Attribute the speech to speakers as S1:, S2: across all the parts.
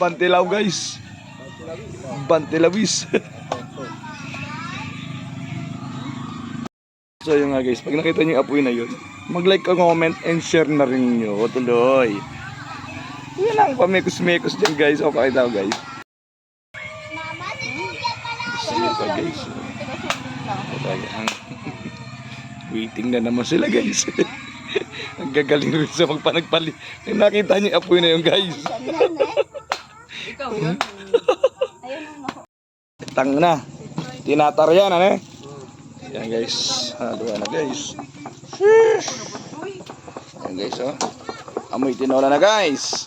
S1: Bantilaw guys. Bantilawis. so yun nga guys, pag nakita niyo yung apoy na yun, mag-like, comment, and share na rin nyo. Tuloy. Yan lang, pamekos-mekos dyan guys. O, pakita ko guys. Gusto nyo pa guys. Talaga, ang- Waiting na naman sila guys. Ang gagaling rin sa magpanagpali. Eh, nakita niyo yung apoy na yun guys.
S2: Ikaw yun.
S1: Tang na. Tinatar yan, ano eh. Yan guys. Ano na guys. Yan guys, oh. Amoy tinola na guys.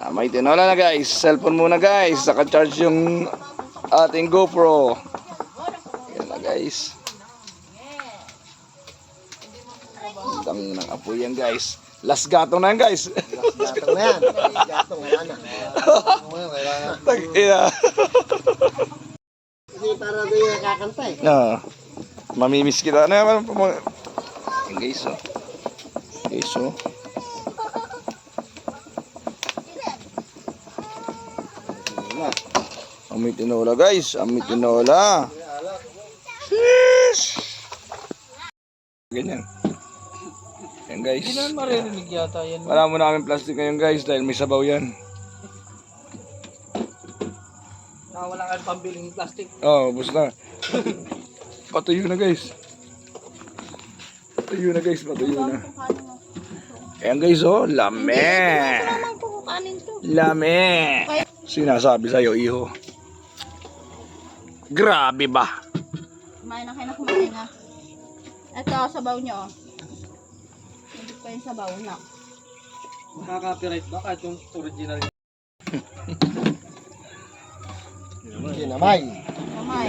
S1: Amoy tinola na guys. Cellphone muna guys. Saka-charge yung ating GoPro. Yan na guys. Tang ng apoy yan guys. Last gatong na yan guys.
S3: Gatong na yan. Gatong, wala na. Wala na.
S1: Tag ina.
S3: Kasi para doon yung nakakanta eh.
S1: Ah. Mamimiss kita. Ano naman po mga... Guys, oh. Guys, oh. Amoy tinola, guys. Amoy tinola. Sheesh! Ganyan. Yan, guys.
S2: Hindi naman maririnig yata yan.
S1: Wala mo namin plastic ngayon, guys, dahil may sabaw yan.
S2: Nakawala ka ng pambiling plastic.
S1: Oh, ubos na. Patuyo na, guys. Patuyo na, guys. Patuyo na. Ayan, guys, oh. Lame. Lame. Sinasabi sa'yo, iho. Grabe ba?
S4: Kumain na kayo na kumain na. Ito, sabaw nyo. Pa yung sabaw na.
S2: Makaka-copyright ba kahit yung original?
S3: Kinamay.
S4: Kinamay.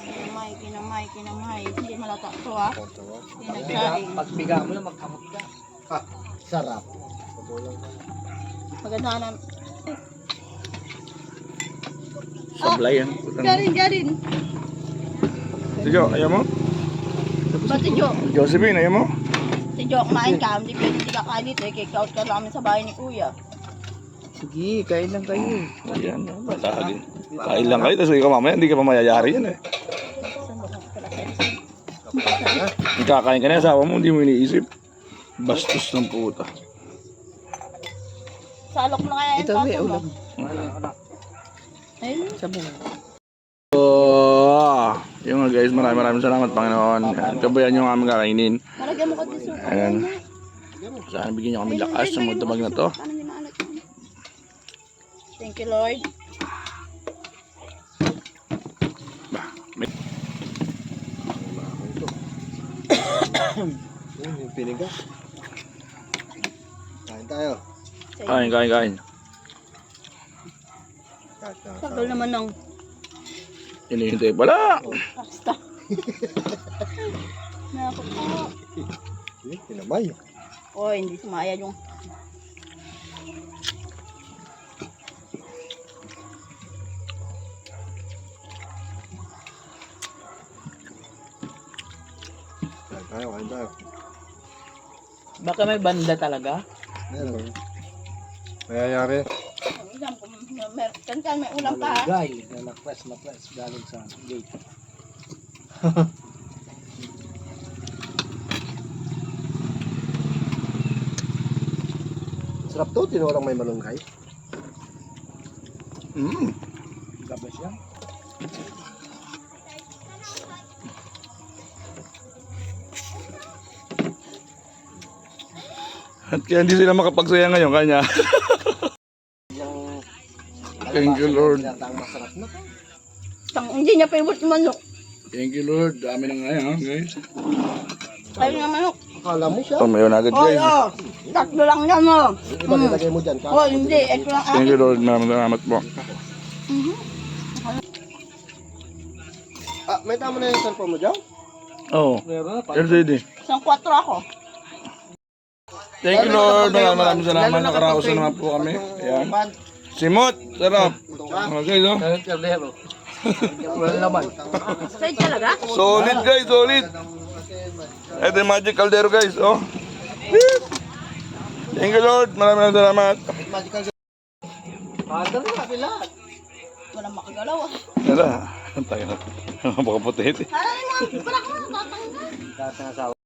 S4: Kinamay, kinamay, kinamay. Hindi malata ito ah.
S3: Ito, oh.
S4: Hindi
S2: Biga,
S4: nagsaing.
S2: pagbiga mo lang magkamot ka.
S3: Ah, sarap.
S4: Maganda na.
S1: Sablay yan.
S4: Garin, garin.
S1: Tiyo, ayaw mo?
S4: Ba't si Jo?
S1: Josephine, ayaw mo?
S4: Jo, kumain ka. Hindi pwede hindi ka kain dito. eh. Kick out ka namin sa bahay ni Kuya.
S2: Sige, kain lang kayo.
S1: Ayan, batagin. Kain lang kayo, tapos ikaw mamaya, hindi ka pa mayayari yan eh. Kakain ka na, asawa mo, hindi mo iniisip. Bastos ng puta.
S4: Salok na kaya yung
S2: Ito, may ulam.
S4: Ayun.
S2: Sabong.
S1: Nga guys, maraming maraming salamat Panginoon. Yan, Kabayan yung aming kakainin. Ayan. Sana bigyan niyo kami lakas sa mga tabag na to.
S4: Thank you, Lord.
S1: Bah, may-
S3: Yun, yung pinigas. Kain tayo.
S1: Kain, kain, kain.
S4: Tagal naman ng
S1: Hinihintay pala.
S4: pasta. Naku po.
S3: Eh, Kinamay.
S4: Oh, hindi sumaya yung
S3: Kain tayo, kain tayo.
S2: Baka may banda talaga?
S3: Meron. Mayayari.
S4: Mer- Kankan, may ulam pa.
S2: Guy, na press na press galing sa gate.
S3: Sarap to, tinulang may malunggay.
S1: Mm.
S2: Gabas yan.
S1: At kaya hindi sila makapagsaya ngayon kanya. Thank you, Lord.
S3: Na.
S4: Tang, hindi niya favorite yung manok.
S1: Thank you Lord. Dami na nga yan, guys.
S4: Ayaw nga manok.
S3: Akala mo siya.
S1: Tumayo na agad
S4: Oh,
S1: guys.
S4: oh. Tatlo lang yan mo.
S3: Yung iba nilagay mo dyan.
S4: Oh, hindi. Ito lang
S1: Thank
S4: akin.
S1: you Lord. Maraming salamat po.
S3: Ah, may tama na yung cellphone mo dyan?
S1: Oo. Oh.
S2: Na.
S1: LCD.
S4: Isang 4 ako.
S1: Thank you Lord. Maraming maraming salamat. Nakaraos na naman po kami. Ayan. Simot. Sarap.
S2: Wala naman.
S4: Straight talaga?
S1: Solid guys, solid. Ito yung magic caldero guys, oh. Thank you Lord. Maraming salamat.
S3: Magical
S2: Padang na lahat.
S4: Walang makagalaw ah.
S1: Wala. Ang tayo na. Baka puti.
S4: Aray mo, wala ka na tatanggal.
S3: Lahat ng asawa.